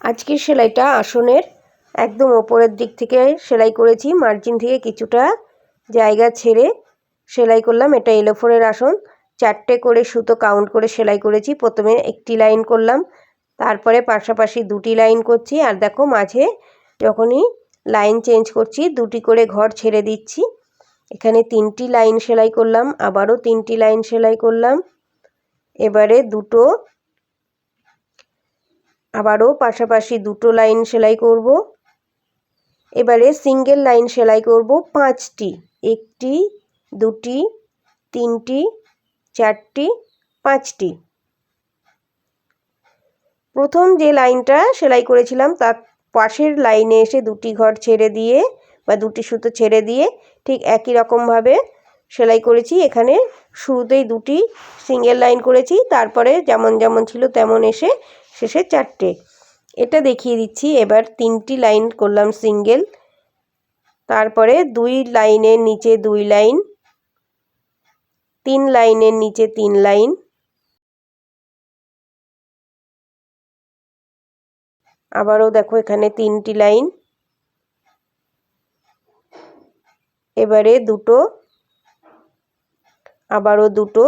আজকের সেলাইটা আসনের একদম ওপরের দিক থেকে সেলাই করেছি মার্জিন থেকে কিছুটা জায়গা ছেড়ে সেলাই করলাম। এটা এলোফোরের আসন। চারটে করে সুতো কাউন্ট করে সেলাই করেছি। প্রথমে একটি লাইন করলাম, তারপরে পাশাপাশি দুটি লাইন করছি। আর দেখো মাঝে যখনই লাইন চেঞ্জ করছি, দুটি করে ঘর ছেড়ে দিচ্ছি। এখানে তিনটি লাইন সেলাই করলাম, আবারও তিনটি লাইন সেলাই করলাম। এবারে দুটো আবারও পাশাপাশি দুটো লাইন সেলাই করব। এবারে সিঙ্গেল লাইন সেলাই করব পাঁচটি। একটি, দুটি, তিনটি, চারটি, পাঁচটি। প্রথম যে লাইনটা সেলাই করেছিলাম তার পাশের লাইনে এসে দুটি ঘর ছেড়ে দিয়ে বা দুটি সুতো ছেড়ে দিয়ে ঠিক একই রকমভাবে সেলাই করেছি। এখানে শুরুতেই দুটি সিঙ্গেল লাইন করেছি, তারপরে যেমন যেমন ছিল তেমন এসে শেষে চারটে। এটা দেখিয়ে দিচ্ছি। এবার তিনটি লাইন করলাম সিঙ্গেল। তারপরে দুই লাইনের নিচে দুই লাইন, তিন লাইনের নিচে তিন লাইন। আবারও দেখো এখানে তিনটি লাইন। এবারে দুটো, আবারও দুটো।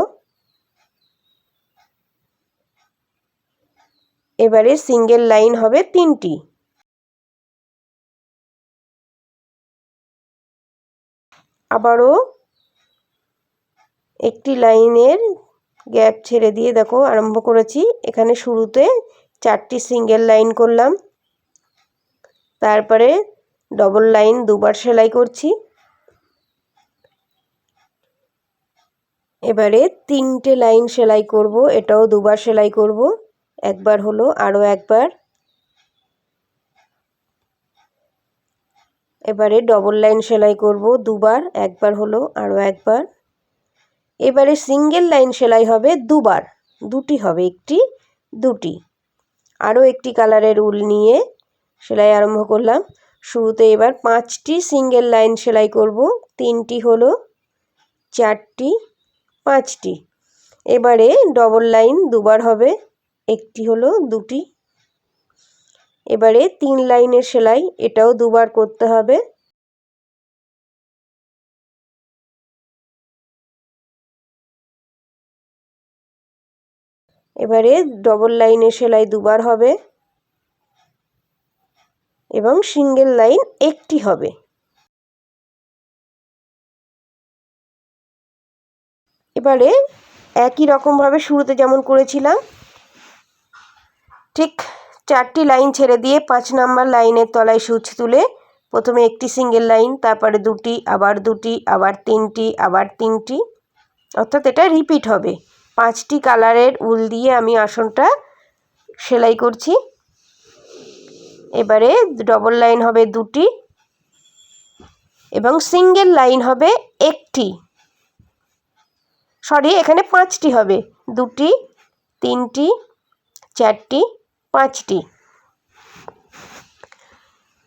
এবারে সিঙ্গেল লাইন হবে তিনটি। আবারও একটি লাইনের গ্যাপ ছেড়ে দিয়ে দেখো, আরম্ভ করেছি। এখানে শুরুতে চারটি সিঙ্গেল লাইন করলাম। তারপরে ডবল লাইন দুবার সেলাই করছি। এবারে তিনটে লাইন সেলাই করব, এটাও দুবার সেলাই করব। একবার হলো আরও একবার। এবারে ডবল লাইন সেলাই করব দুবার, একবার হলো আরও একবার। এবারে সিঙ্গেল লাইন সেলাই হবে দুবার, দুটি হবে একটি, দুটি। আরও একটি কালারের উল নিয়ে সেলাই আরম্ভ করলাম। শুরুতে এবার পাঁচটি সিঙ্গেল লাইন সেলাই করব, তিনটি হলো, চারটি, পাঁচটি। এবারে ডবল লাইন দুবার হবে। একটি হলো দুটি। এবারে তিন লাইনের সেলাই, এটাও দুবার করতে হবে। এবারে ডবল লাইনের সেলাই দুবার হবে এবং সিঙ্গেল লাইন একটি হবে। এবারে একই রকমভাবে শুরুতে যেমন করেছিলাম ঠিক চারটি লাইন ছেড়ে দিয়ে পাঁচ নাম্বার লাইনের তলায় সুচ তুলে প্রথমে একটি সিঙ্গেল লাইন, তারপরে দুটি, আবার দুটি, আবার তিনটি আবার তিনটি। অর্থাৎ এটা রিপিট হবে। পাঁচটি কালারের উল দিয়ে আমি আসনটা সেলাই করছি। এবারে ডবল লাইন হবে দুটি এবং সিঙ্গেল লাইন হবে একটি। সরি, এখানে পাঁচটি হবে। দুটি, তিনটি, চারটি পাঁচটি।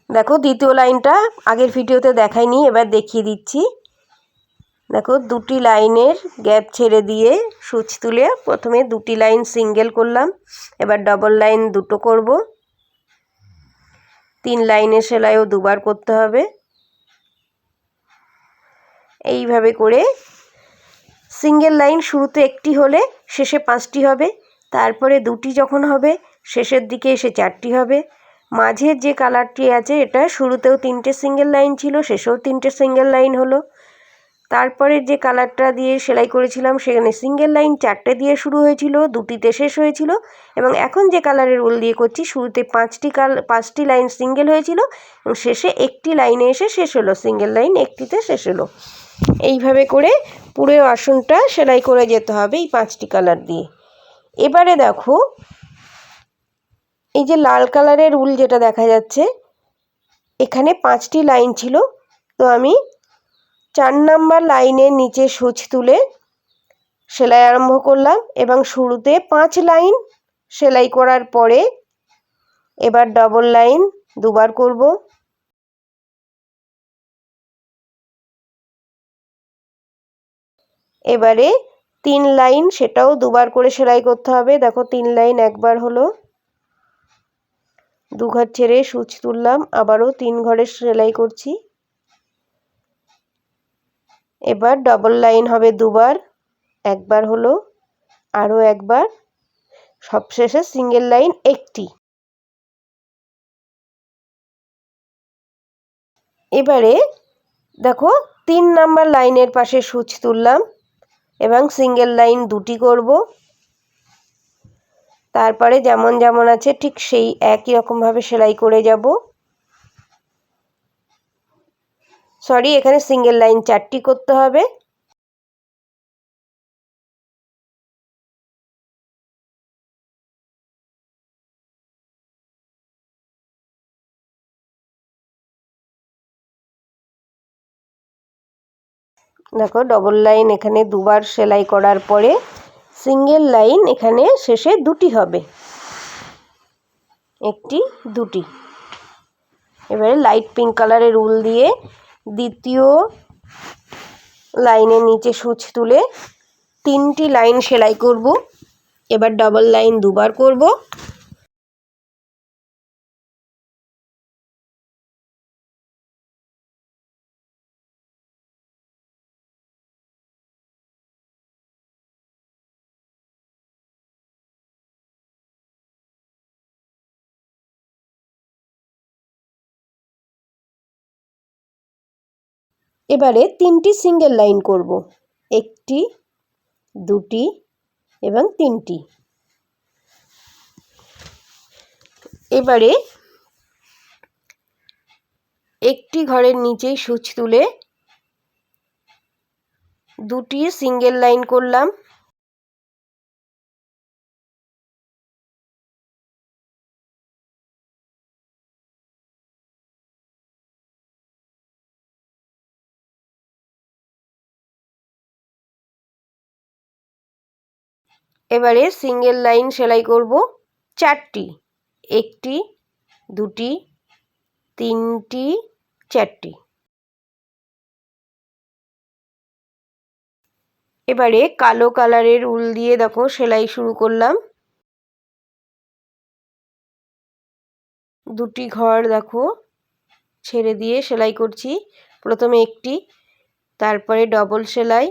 দেখো দ্বিতীয় লাইনটা আগের ভিডিওতে দেখাইনি, এবার দেখিয়ে দিচ্ছি। দেখো দুটি লাইনের গ্যাপ ছেড়ে দিয়ে সুচ তুলে প্রথমে দুটি লাইন সিঙ্গেল করলাম, এবার ডবল লাইন দুটো করব। তিন লাইনের সেলাইও দুবার করতে হবে। এইভাবে করে সিঙ্গেল লাইন শুরুতে একটি হলে শেষে পাঁচটি হবে, তারপরে দুটি যখন হবে শেষের দিকে এসে চারটি হবে। মাঝের যে কালারটি আছে, এটা শুরুতেও তিনটে সিঙ্গেল লাইন ছিল, শেষেও তিনটে সিঙ্গেল লাইন হলো। তারপরে যে কালারটা দিয়ে সেলাই করেছিলাম, সেখানে সিঙ্গেল লাইন চারটে দিয়ে শুরু হয়েছিল, দুটিতে শেষ হয়েছিল এবং এখন যে কালারের উল দিয়ে করছি, শুরুতে পাঁচটি কাল, পাঁচটি লাইন সিঙ্গেল হয়েছিল এবং শেষে একটি লাইনে এসে শেষ হলো সিঙ্গেল লাইন একটিতে শেষ হলো। এইভাবে করে পুরো আসনটা সেলাই করে যেতে হবে এই পাঁচটি কালার দিয়ে। এবারে দেখো এই যে লাল কালারের উল যেটা দেখা যাচ্ছে, এখানে পাঁচটি লাইন ছিল। তো আমি চার নাম্বার লাইনের নিচে সুচ তুলে সেলাই আরম্ভ করলাম এবং শুরুতে পাঁচ লাইন সেলাই করার পরে এবার ডবল লাইন দুবার করব। এবারে তিন লাইন সেটাও দুবার করে সেলাই করতে হবে। দেখো তিন লাইন একবার হলো। দু ঘর ছেড়ে সূচ তুললাম, আবারও তিন ঘরের সেলাই করছি। এবার ডবল লাইন হবে দুবার, একবার হলো, আরও একবার, সবশেষে সিঙ্গেল লাইন একটি। এবারে দেখো তিন নাম্বার লাইনের পাশে সূচ তুললাম, এবং সিঙ্গেল লাইন দুটি করব। তারপরে যেমন যেমন আছে ঠিক সেই একই রকমভাবে সেলাই করে যাব। সরি এখানে সিঙ্গেল লাইন চারটি করতে হবে। দেখো ডবল লাইন এখানে দুবার সেলাই করার পরে সিঙ্গেল লাইন এখানে শেষে দুটি হবে। একটি, দুটি। এবারে লাইট পিঙ্ক কালারের উল দিয়ে দ্বিতীয় লাইনের নিচে সূচ তুলে তিনটি লাইন সেলাই করব। এবার ডাবল লাইন দুবার করব। এবারে তিনটি সিঙ্গেল লাইন করব। একটি, দুটি এবং তিনটি। এবারে একটি ঘরের নিচে সূচ তুলে দুটি সিঙ্গেল লাইন করলাম। এবারে সিঙ্গেল লাইন সেলাই করব চারটি। একটি, দুটি, তিনটি, চারটি। এবারে কালো কালারের উল দিয়ে দেখো সেলাই শুরু করলাম। দুটি ঘর দেখো, ছেড়ে দিয়ে সেলাই করছি। প্রথমে একটি, তারপরে ডবল সেলাই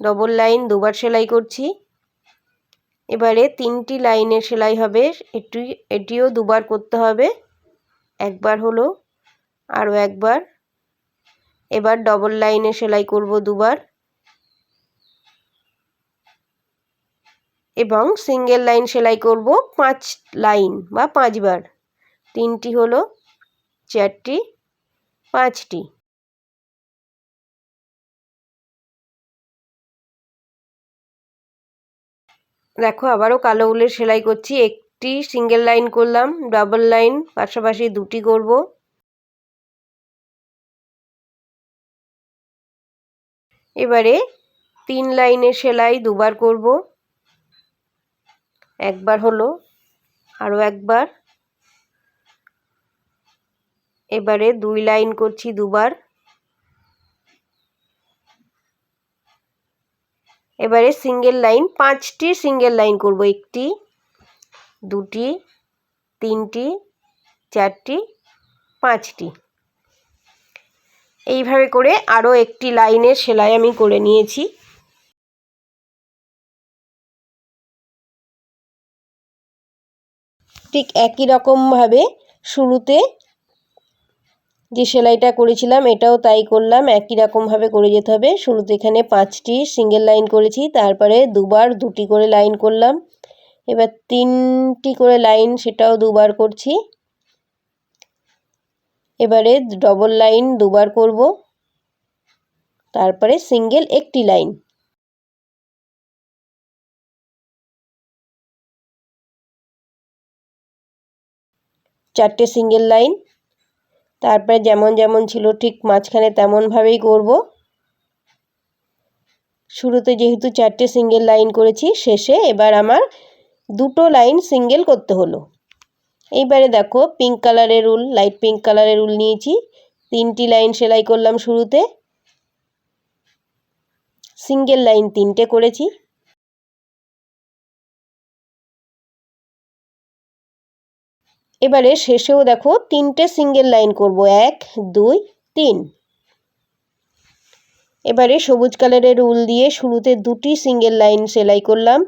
ডবল লাইন দুবার সেলাই করছি। এবারে তিনটি লাইনে সেলাই হবে। এটি, এটিও দুবার করতে হবে। একবার হলো, আরও একবার। এবার ডবল লাইনে সেলাই করব দুবার। এবং সিঙ্গেল লাইন সেলাই করব পাঁচ লাইন বা পাঁচবার। তিনটি হলো, চারটি, পাঁচটি। দেখো, আবারও কালো উলের সেলাই করছি। একটি সিঙ্গেল লাইন করলাম ডাবল লাইন পাশাপাশি দুটি করব। এবারে তিন লাইনের সেলাই দুবার করব। একবার হলো, আরও একবার। এবারে দুই লাইন করছি দুবার। এবারে সিঙ্গেল লাইন পাঁচটি সিঙ্গেল লাইন করব। একটি, দুটি, তিনটি, চারটি, পাঁচটি। এইভাবে করে আরও একটি লাইনের সেলাই আমি করে নিয়েছি। ঠিক একই রকমভাবে শুরুতে যে সেলাইটা করেছিলাম, এটাও তাই করলাম। একই রকমভাবে করে যেতে হবে। শুরুতে এখানে পাঁচটি সিঙ্গেল লাইন করেছি, তারপরে দুবার দুটি করে লাইন করলাম। এবার তিনটি করে লাইন সেটাও দুবার করছি। এবারে ডবল লাইন দুবার করব। তারপরে সিঙ্গেল একটি লাইন চারটে সিঙ্গেল লাইন তারপরে যেমন যেমন ছিল ঠিক মাঝখানে তেমনভাবেই করব। শুরুতে যেহেতু চারটে সিঙ্গেল লাইন করেছি, শেষে এবার আমার দুটো লাইন সিঙ্গেল করতে হলো। এইবারে দেখো পিঙ্ক কালারের উল লাইট পিঙ্ক কালারের উল নিয়েছি। তিনটি লাইন সেলাই করলাম শুরুতে। সিঙ্গেল লাইন তিনটে করেছি। এবারে শেষেও দেখো তিনটে সিঙ্গেল লাইন করব। এক, দুই, তিন। এবারে সবুজ কালারের উল দিয়ে শুরুতে দুটি সিঙ্গেল লাইন সেলাই করলাম।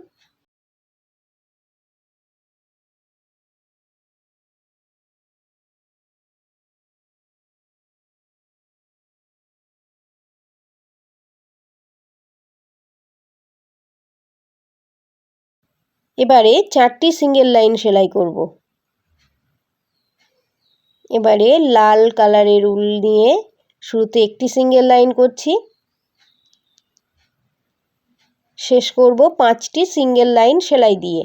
এবারে চারটি সিঙ্গেল লাইন সেলাই করব। এবারে লাল কালারের উল নিয়ে শুরুতে একটি সিঙ্গেল লাইন করছি। শেষ করব পাঁচটি সিঙ্গেল লাইন সেলাই দিয়ে।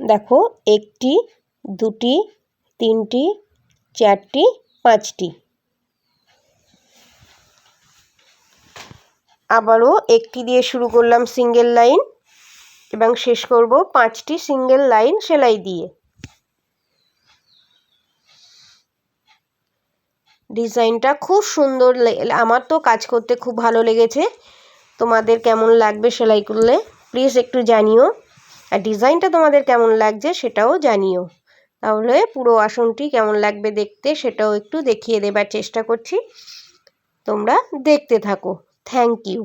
দেখো, একটি, দুটি, তিনটি, চারটি, পাঁচটি। আবারও একটি দিয়ে শুরু করলাম সিঙ্গেল লাইন এবং শেষ করব পাঁচটি সিঙ্গেল লাইন সেলাই দিয়ে। ডিজাইনটা খুব সুন্দর আমার তো কাজ করতে খুব ভালো লেগেছে। তোমাদের কেমন লাগবে সেলাই করলে প্লিজ একটু জানিও। আর ডিজাইনটা তোমাদের কেমন লাগছে সেটাও জানিও। তাহলে পুরো আসনটি কেমন লাগবে দেখতে সেটাও একটু দেখিয়ে দেবার চেষ্টা করছি। তোমরা দেখতে থাকো। Thank you